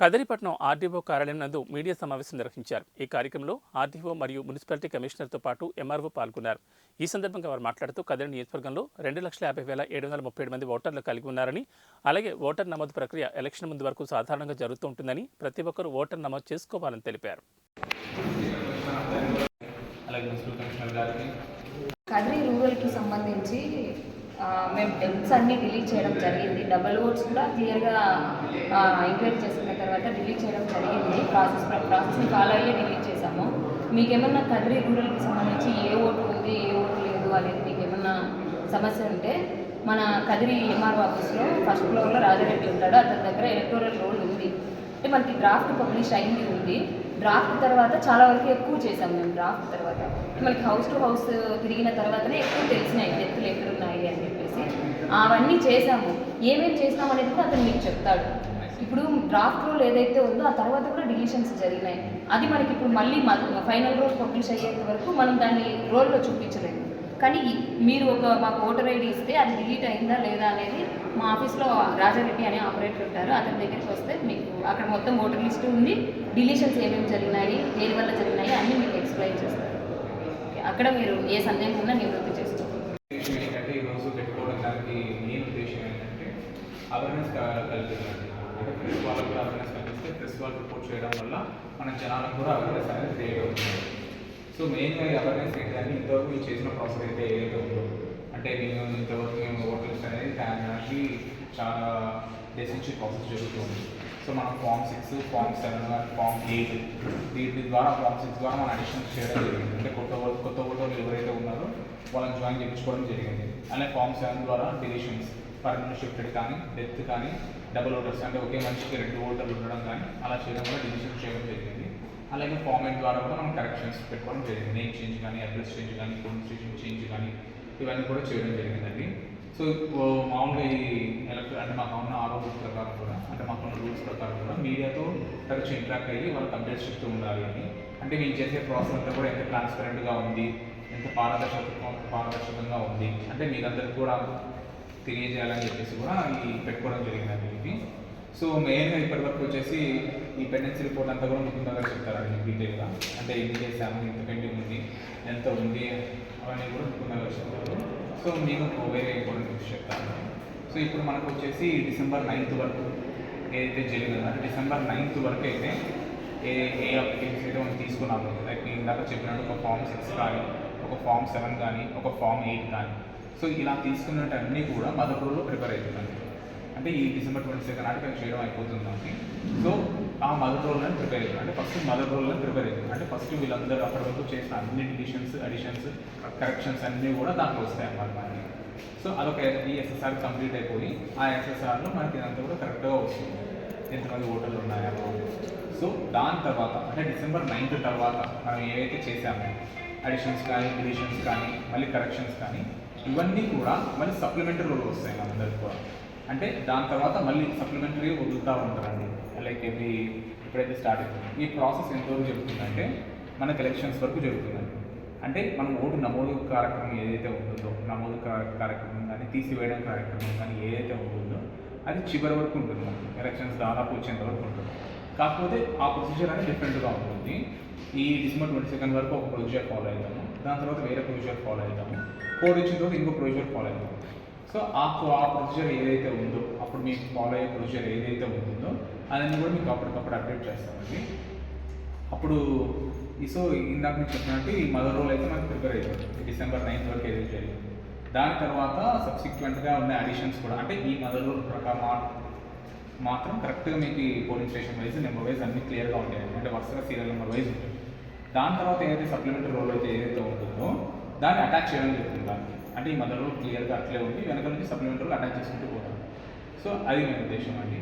కదిరిపట్నం RDO కార్యాలయం నందు media సమావేశం నిర్వహించారు. ఈ కార్యక్రమంలో ఆర్డీఓ మరియు మున్సిపాలిటీ కమిషనర్తో పాటు ఎంఆర్ఓ పాల్గొన్నారు. ఈ సందర్భంగా వారు మాట్లాడుతూ కదిరి నియోజకవర్గంలో రెండు లక్షల యాభై వేల ఏడు వందల ముప్పై ఏడు మంది ఓటర్లు కలిగి ఉన్నారని అలాగే ఓటర్ నమోదు ప్రక్రియ ఎలక్షన్ ముందు వరకు సాధారణంగా జరుగుతూ ఉంటుందని ప్రతి ఒక్కరూ ఓటర్ నమోదు చేసుకోవాలని తెలిపారు. అలాగే మున్సిపల్ కమిషనర్ గారికి. కదిరి రూరల్కి సంబంధించి మేము డెప్స్ అన్ని డిలీట్ చేయడం జరిగింది. డబల్ ఓట్స్ కూడా క్లియర్గా ఎంక్వైరీ చేసుకున్న తర్వాత డిలీట్ చేయడం జరిగింది. ప్రాసెస్ ప్రాసెస్ని ఫాలో అయ్యే డిలీట్ చేసాము మీకేమన్నా కదిరి రూరల్కి సంబంధించి ఏ ఓటు ఉంది ఏ ఓటు లేదు అనేది మీకు ఏమన్నా సమస్య ఉంటే మన కదిరి ఎంఆర్ ఆఫీస్లో ఫస్ట్ ఫ్లోర్లో రాజారెడ్డి ఉంటాడు. అతని దగ్గర ఎలక్టోరల్ రోల్ ఉంది. అంటే మనకి డ్రాఫ్ట్ పబ్లిష్ అయింది ఉంది. డ్రాఫ్ట్ తర్వాత చాలా వరకు ఎక్కువ చేసాం మేము డ్రాఫ్ట్ తర్వాత. మనకి హౌస్ టు హౌస్ తిరిగిన తర్వాతనే ఎక్కువ తెలిసినాయి డెత్తులు ఎక్కడున్నాయి అని చెప్పేసి. అవన్నీ చేసాము ఏమేమి చేసినాం అనేది కూడా అతను మీకు చెప్తాడు. ఇప్పుడు డ్రాఫ్ట్ రూల్ ఏదైతే ఉందో ఆ తర్వాత కూడా డిలీషన్స్ జరిగినాయి. అది మనకి ఇప్పుడు మళ్ళీ ఫైనల్ రూల్ పబ్లిష్ అయ్యేంత వరకు మనం దాన్ని రోల్లో చూపించలేము. కానీ మీరు ఒక మాకు ఓటర్ ఐడి ఇస్తే అది డిలీట్ అయిందా లేదా అనేది మా ఆఫీస్లో రాజారెడ్డి అనే ఆపరేటర్ ఉంటారు. అతని దగ్గరికి వస్తే మీకు అక్కడ మొత్తం ఓటర్ లిస్ట్ ఉంది. డిలీషన్స్ ఏమేమి జరిగినాయి దేని వల్ల జరిగినాయి అన్నీ మీకు ఎక్స్ప్లెయిన్ చేస్తారు అక్కడ మీరు ఏ సందేహం ఉన్నా నివృత్తి చేసుకోండి. అవేర్నెస్ కల్పించాలి అంటే ప్రెస్ వాళ్ళకు అవేర్నెస్ కల్పిస్తే ప్రెస్ వాళ్ళు రిపోర్ట్ చేయడం వల్ల మన జనాలకు కూడా అవేర్నెస్ అనేది క్రియేట్ అవుతుంది. సో మెయిన్గా అవేర్నెస్ ఏంటంటే ఇంతవరకు మీరు చేసిన ప్రాసెస్ అయితే ఏదైతే ఉందో అంటే మేము ఇంతవరకు మేము హోటల్స్ అనేది తయారు చాలా డేస్ నుంచి ప్రాసెస్ జరుగుతుంది సో మనం form six form seven form eight వీటి ద్వారా ఫామ్ సిక్స్ ద్వారా మనం అడిషన్ చేయడం జరిగింది. అంటే కొత్త కొత్త ఓటర్లు ఎవరైతే ఉన్నారో వాళ్ళని జాయిన్ చేయించుకోవడం జరిగింది. అలాగే ఫామ్ సెవెన్ ద్వారా డెలిషన్స్ పర్మనెంట్ షిఫ్టెడ్ కానీ డెత్ కానీ డబుల్ ఓటర్స్ అంటే ఒకే మనిషికి రెండు ఓటర్లు ఉండడం కానీ అలా చేయడం వల్ల డిసిషన్ చేయడం జరిగింది. అలాగే ఫామ్ ద్వారా కూడా మనం కరెక్షన్స్ పెట్టుకోవడం జరిగింది. నేమ్ చేంజ్ కానీ అడ్రస్ చేంజ్ కానీ పోలీస్ చేంజ్ కానీ ఇవన్నీ కూడా చేయడం జరిగిందండి. సో మామూలుగా ఈ ఎలక్ట్రిక్ అంటే మాకు ఉన్న ఆరోగ్య ప్రకారం కూడా అంటే మాకు ఉన్న రూల్స్ ప్రకారం కూడా మీడియాతో తరచు ఇంట్రాక్ట్ అయ్యి వాళ్ళకి అప్డేట్స్ చెప్తూ ఉండాలి అని. అంటే మేము చేసే ప్రాసెస్ అంతా కూడా ఎంత ట్రాన్స్పరెంట్గా ఉంది ఎంత పారదర్శక పారదర్శకంగా ఉంది. అంటే మీరందరికీ కూడా తెలియజేయాలని చెప్పేసి కూడా ఈ పెట్టుకోవడం జరిగిందండి ఇది సో మెయిన్గా ఇప్పటివరకు వచ్చేసి ఈ పెండెన్సీ రిపోర్ట్ అంతా కూడా ముకుందా గారు చెప్తారండి డీటెయిల్గా. అంటే ఎన్ని చేశాము ఎంత పెండింగ్ ఉంది ఎంత ఉంది అవన్నీ కూడా ముకుందా గారు చెప్తారు. సో మీకు వేరే ఇంపార్టెంట్ విషయం చెప్తాను. సో ఇప్పుడు మనకు వచ్చేసి డిసెంబర్ నైన్త్ వరకు ఏదైతే జరిగిందో అంటే డిసెంబర్ నైన్త్ వరకు అయితే ఏ ఏ అప్లికేషన్స్ అయితే మనం తీసుకున్నాము లైక్ నేను ఇందాక చెప్పినట్టు ఒక ఫామ్ సిక్స్ కానీ ఒక ఫామ్ సెవెన్ కానీ ఒక ఫామ్ ఎయిట్ కానీ సో ఇలా తీసుకున్నట్టు అన్నీ కూడా మదర్ రోల్లో ప్రిపేర్ అవుతుందండి అంటే ఈ డిసెంబర్ ట్వంటీ సెకండ్ నాటికి అది చేయడం అయిపోతుందండి సో ఆ మదర్ రోల్ని ప్రిపేర్ అవుతుంది అంటే ఫస్ట్ మదర్ రోల్ని ప్రిపేర్ అవుతుంది అంటే ఫస్ట్ వీళ్ళందరూ అప్పటి వరకు చేసిన అన్ని డివిషన్స్ అడిషన్స్ కరెక్షన్స్ అన్నీ కూడా దాంట్లో వస్తాయి అన్నమాట మనకి. సో అదొక ఈ ఎస్ఎస్ఆర్ కంప్లీట్ అయిపోయి ఆ ఎస్ఎస్ఆర్లో మనకి ఇదంతా కూడా కరెక్ట్గా వస్తుంది. ఎంతమంది ఓటర్లు ఉన్నాయో. సో దాని తర్వాత అంటే డిసెంబర్ నైన్త్ తర్వాత మనం ఏవైతే చేసామో అడిషన్స్ కానీ డివిషన్స్ కానీ మళ్ళీ కరెక్షన్స్ కానీ ఇవన్నీ కూడా మళ్ళీ సప్లిమెంటరీ రోల్ వస్తాయి మనందరికి కూడా. అంటే దాని తర్వాత మళ్ళీ సప్లిమెంటరీ వదులుతూ ఉంటారండి. లైక్ ఎవ్రీ ఎప్పుడైతే స్టార్ట్ అవుతుంది ఈ ప్రాసెస్ ఎంతవరకు జరుగుతుందంటే మనకు ఎలక్షన్స్ వరకు జరుగుతుందండి. అంటే మనం ఓటు నమోదు కార్యక్రమం ఏదైతే ఉంటుందో నమోదు కార్యక్రమం కానీ తీసివేయడం కార్యక్రమం కానీ ఏదైతే ఉంటుందో అది చివరి వరకు ఉంటుంది మనకి. ఎలక్షన్స్ దాదాపు వచ్చేంత వరకు ఉంటుంది. కాకపోతే ఆ ప్రొసీజర్ అనేది డిఫరెంట్గా ఉంటుంది. ఈ డిసెంబర్ ట్వంటీ సెకండ్ వరకు ఒక ప్రొసీజర్ ఫాలో అవుతాము దాని తర్వాత వేరే ప్రొసీజర్ ఫాలో అవుతాము కోడ్ వచ్చిన తర్వాత ఇంకో ప్రొసీజర్ ఫాలో అవుతాము సో ఆ ఆ ప్రొసీజర్ ఏదైతే ఉందో అప్పుడు మీకు ఫాలో అయ్యే ప్రొసీజర్ ఏదైతే ఉంటుందో అదన్నీ కూడా మీకు అప్పటికప్పుడు అప్డేట్ చేస్తామండి. అప్పుడు ఈ సో ఇందాక మీకు చెప్పినట్టు ఈ మదర్ రోల్ అయితే మనకు ప్రిపేర్ అయిపోతుంది. డిసెంబర్ నైన్త్ వరకు ఏదైతే జరిగింది. దాని తర్వాత సబ్సిక్వెంట్గా ఉన్న అడిషన్స్ కూడా అంటే ఈ మదర్ రోల్ ప్రకారం మాత్రం కరెక్ట్గా మీకు ఈ polling station wise number wise అన్ని క్లియర్గా ఉంటాయి. అంటే వరుసగా సీరియల్ నెంబర్ వైజ్ ఉంటుంది దాని తర్వాత ఏదైతే సప్లిమెంటరీ రోల్ అయితే ఏదైతే ఉంటుందో దాన్ని అటాచ్ చేయడం జరుగుతుంది దానికి. అంటే ఈ మదర్ రోల్ క్లియర్గా అట్లే ఉంది వెనక నుంచి సప్లిమెంటరీ రోల్ అటాచ్ చేసుకుంటూ పోతాం సో అది మీ ఉద్దేశం అండి.